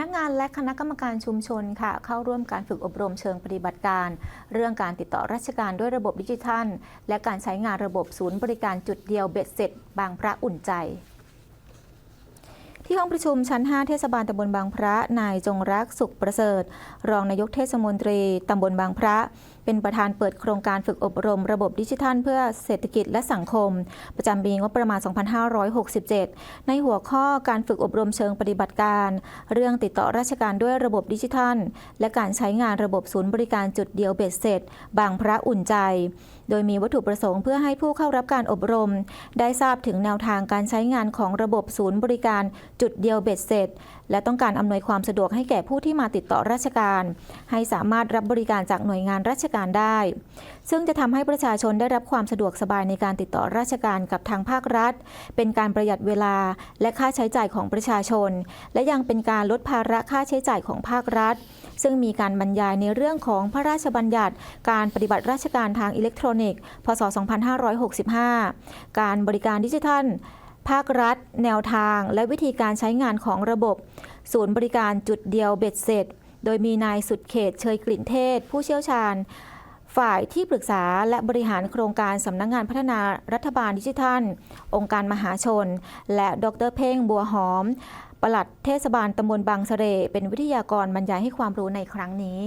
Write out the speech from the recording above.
นักงานและคณะกรรมการชุมชนค่ะ เข้าร่วมการฝึกอบรมเชิงปฏิบัติการ เรื่องการติดต่อราชการด้วยระบบดิจิทัล และการใช้งานระบบศูนย์บริการจุดเดียวเบ็ดเสร็จ บางพระอุ่นใจที่ห้องประชุมชั้น 5 เทศบาลตำบลบางพระ นายจงรักสุขประเสริฐ รองนายกเทศมนตรีตำบลบางพระเป็นประธานเปิดโครงการฝึกอบรมระบบดิจิทัล เพื่อเศรษฐกิจและสังคม ประจำปีงบประมาณ 2567 ในหัวข้อการฝึกอบรมเชิงปฏิบัติการ เรื่องติดต่อราชการด้วยระบบดิจิทัล และการใช้งานระบบศูนย์บริการจุดเดียวเบ็ดเสร็จ บางพระอุ่นใจ โดยมีวัตถุประสงค์เพื่อให้ผู้เข้ารับการอบรม ได้ทราบถึงแนวทางการใช้งานของระบบศูนย์บริการจุดเดียวเบ็ดเสร็จ และต้องการอำนวยความสะดวกให้แก่ผู้ที่มาติดต่อราชการ ให้สามารถรับบริการจากหน่วยงานราชการได้ ซึ่งจะทำให้ประชาชนได้รับความสะดวกสบายในการติดต่อราชการกับทางภาครัฐ เป็นการประหยัดเวลาและค่าใช้จ่ายของประชาชน และยังเป็นการลดภาระค่าใช้จ่ายของภาครัฐ ซึ่งมีการบรรยายในเรื่องของพระราชบัญญัติ การปฏิบัติราชการทางอิเล็กทรอนิกส์ พศ 2565 การบริการดิจิทัลภาครัฐ แนวทาง และวิธีการใช้งานของระบบ ศูนย์บริการจุดเดียวเบ็ดเสร็จ โดยมีนายสุดเขตเชยกลิ่นเทศ ผู้เชี่ยวชาญ ฝ่ายที่ปรึกษาและบริหารโครงการสำนักงงานพัฒนารัฐบาลดิจิทัล องค์การมหาชน และดรเพ่งบัวหอมปลัดเทศบาลตำบลบางเสร่เป็นวิทยากรบรรยายให้ความรู้ในครั้งนี้